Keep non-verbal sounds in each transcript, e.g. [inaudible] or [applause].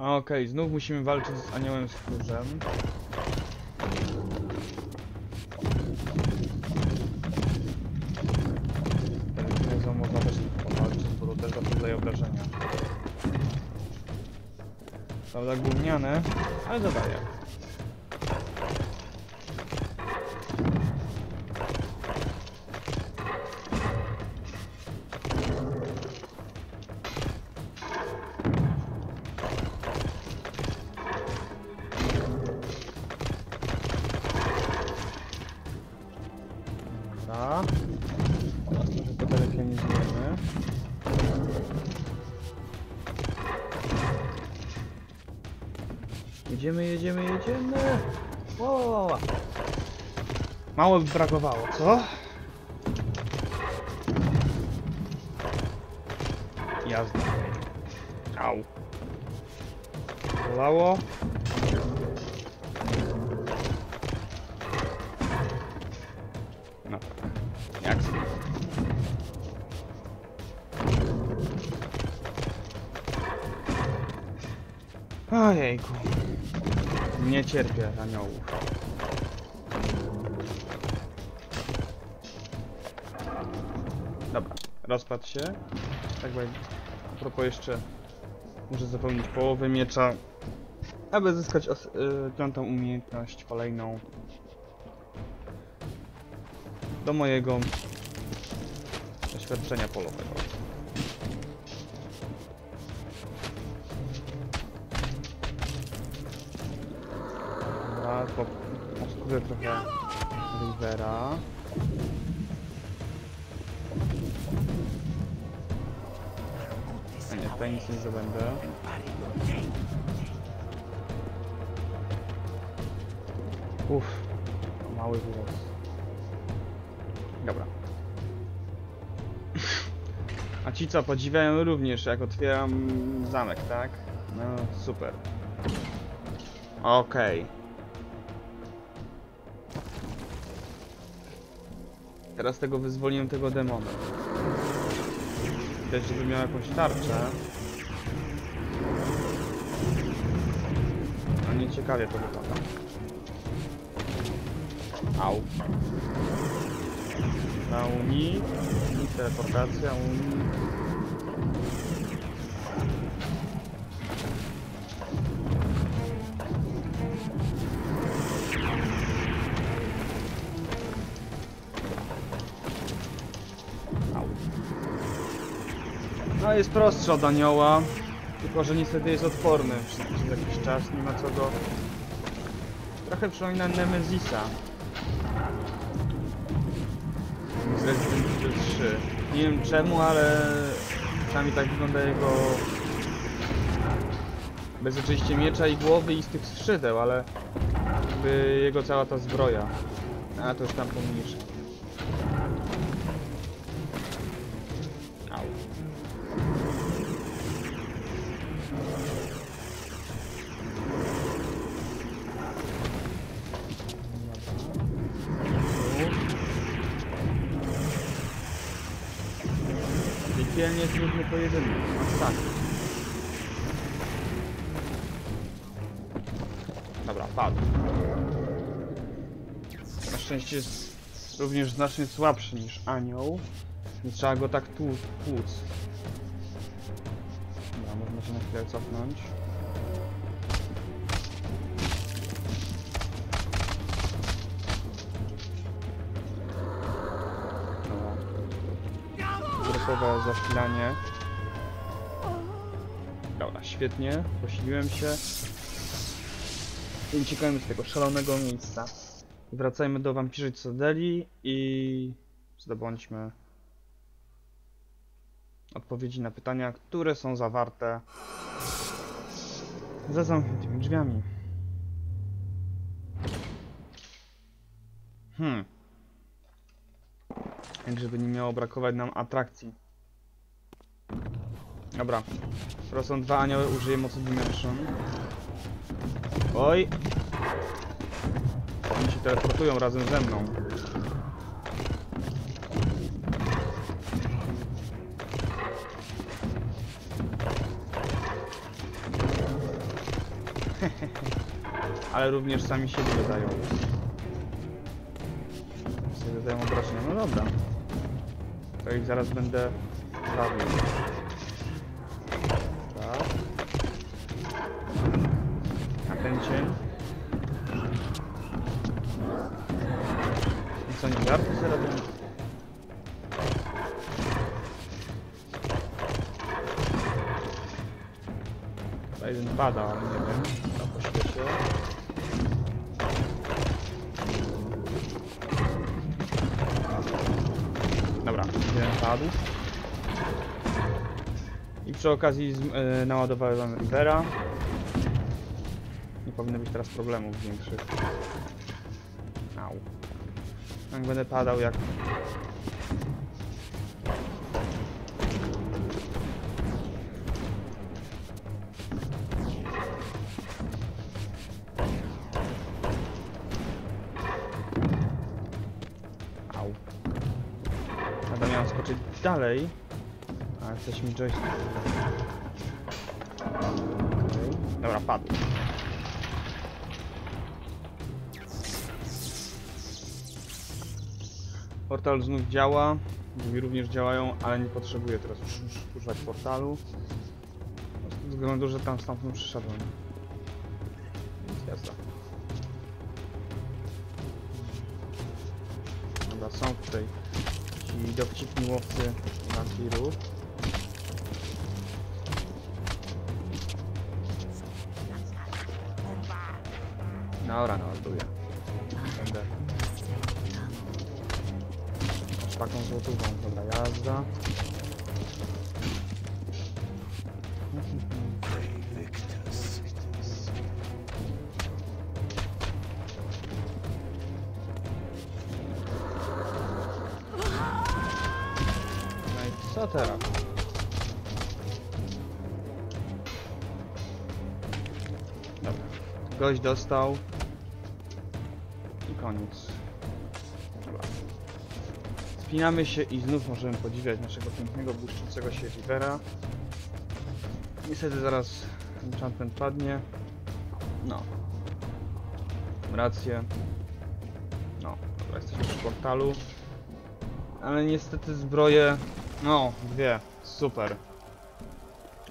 Okej, znów musimy walczyć z aniołem skórzem. Telekinezą można też powalczyć, bo to też zadaje obrażenia. Prawda gówniane, ale zadaje. Jedziemy, jedziemy, jedziemy! Ła. Mało by brakowało, co? Jazda. Au. Bolało. No. Jak? Ojejku. Nie cierpię aniołów. Dobra, rozpadł się. Tak będzie. A propos jeszcze muszę zapełnić połowę miecza, aby zyskać y, piątą umiejętność kolejną do mojego doświadczenia polowego. Obskurzę trochę Rivera. A nie, tutaj nic nie zdobędę. Uff, mały włos. Dobra. [laughs] A ci co, podziwiają również jak otwieram zamek, tak? No, super. Okej. Teraz tego wyzwoliłem tego demona. Też żeby miał jakąś tarczę. A nie ciekawie to wygląda. Au. Na Unii. Teleportacja Unii. No jest prostszy od anioła. Tylko, że niestety jest odporny przez, jakiś czas. Nie ma co go... Trochę przypomina Nemezisa. z Resident Evil 3. Nie wiem czemu, ale przynajmniej tak wygląda jego... Bez oczywiście miecza i głowy i z tych skrzydeł, ale jakby jego cała ta zbroja. A to już tam pomniejsze. Piekielnie trudny pojedynek. Masakra. Dobra, padł. Na szczęście jest również znacznie słabszy niż anioł. Nie trzeba go tak tłuc. tłuc. Dobra, można się na chwilę cofnąć. Dobra. Grupowe zasilanie. Dobra, świetnie. Posiliłem się. I uciekajmy z tego szalonego miejsca. Wracajmy do Vampirzy Codeli i zdobądźmy odpowiedzi na pytania, które są zawarte za zamkniętymi drzwiami. Hmm. Jak żeby nie miało brakować nam atrakcji. Dobra. Skoro są dwa anioły, użyję mocy Dimension. Oj! Oni się teleportują razem ze mną. [laughs] Ale również sami siebie dodają. Sobie dodają obrażenia. No dobra. To ich zaraz będę bawił. Cień? I co, nie garty sobie robią? Chyba jeden pada, ale nie wiem. Tam po świecie. Dobra, jeden padł. I przy okazji e, naładowałem Rivera. Nie powinno być teraz problemów większych. Au. Jak będę padał jak... Au. Będę miał skoczyć dalej. A jesteś mi joystick. Okej. Dobra, padł. Portal znów działa. Drzwi również działają, ale nie potrzebuję teraz używać portalu. Z tego względu, że tam stamtąd przyszedłem. Więc jazda. Dobra, są tutaj ci dowcipni łowcy wampirów. Dobra, naładuję. Będę taką złotówką, dobra, jazda. No i co teraz? Dobra. Gość dostał. I koniec. Dobra. Spinamy się i znów możemy podziwiać naszego pięknego, błyszczącego się Rivera. Niestety zaraz enchantment padnie. No. Rację. No, dobra, jesteśmy przy portalu. Ale niestety zbroje... No, dwie. Super.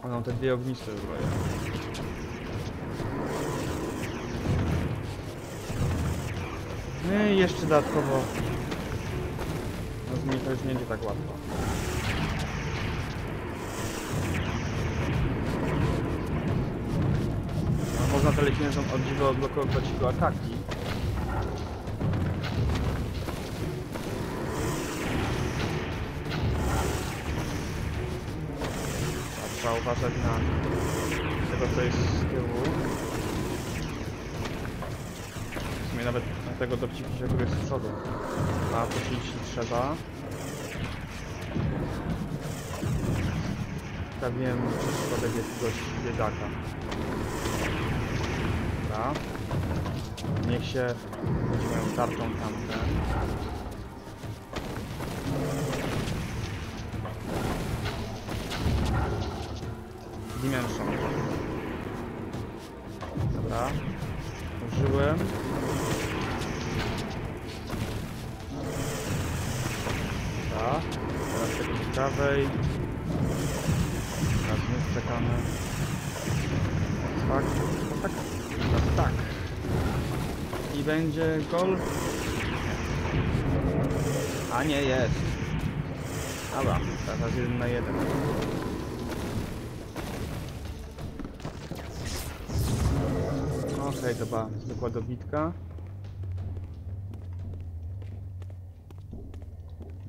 One te dwie ogniste zbroje. No i jeszcze dodatkowo... No z to już nie będzie tak łatwo. No, można telekinezą od dziwo odblokować jego ataki. Trzeba uważać na tego co jest z tyłu. W sumie nawet na tego dowcipki, który jest z przodu. A jeśli trzeba. Stawiłem przypadek jakiegoś biedaka. Dobra. Niech się będzie moją tarczą tamten. Dimension. Prawej. Teraz my czekamy. Tak. Tak. Tak. I będzie gol. A nie jest. Dobra, teraz jeden na jeden. Okej, to była zwykła dobitka.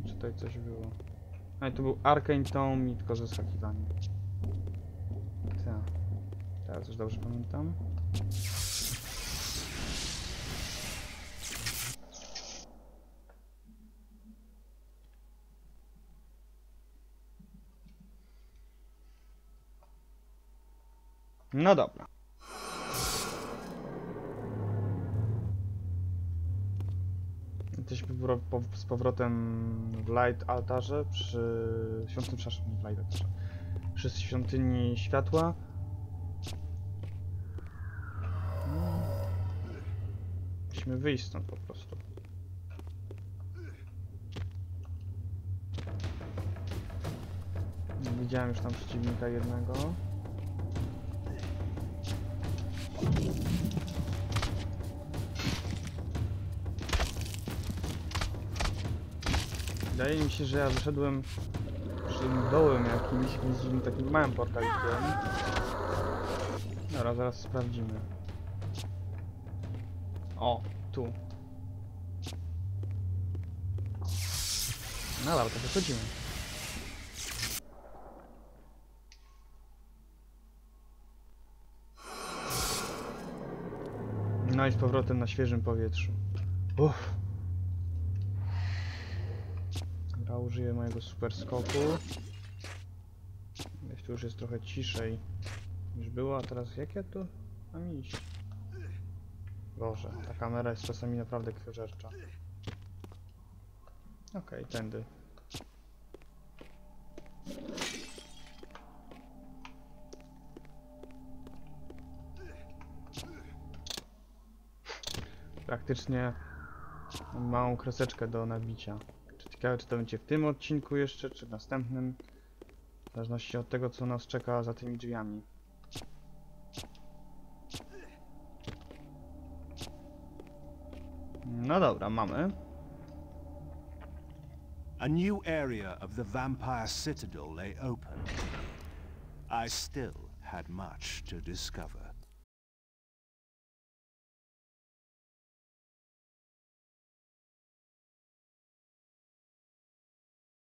Tutaj coś było? I to był Arcane Tome i tylko ze skakiwaniem. Tak. Teraz już dobrze pamiętam. No dobra. jesteśmy z powrotem w Light Altarze przy świątyni, przepraszam, w Light Altarze, przy świątyni światła. Musimy wyjść stąd po prostu. Widziałem już tam przeciwnika jednego. Wydaje mi się, że ja wyszedłem przy dołem jakimś, więc takim małym portalikiem. Dobra, zaraz sprawdzimy. O, tu. No dobra, to wychodzimy. No i z powrotem na świeżym powietrzu. Uff. Dobra, użyję mojego super skoku. Jest tu już jest trochę ciszej niż było, a teraz jak ja tu mam iść? Boże, ta kamera jest czasami naprawdę krwiożercza. Okej, tędy. Praktycznie mam małą kreseczkę do nabicia. Ciekawe, czy to będzie w tym odcinku jeszcze, czy w następnym. W zależności od tego, co nas czeka za tymi drzwiami. No dobra, mamy. A new area of the vampire citadel lay open. I still had much to discover.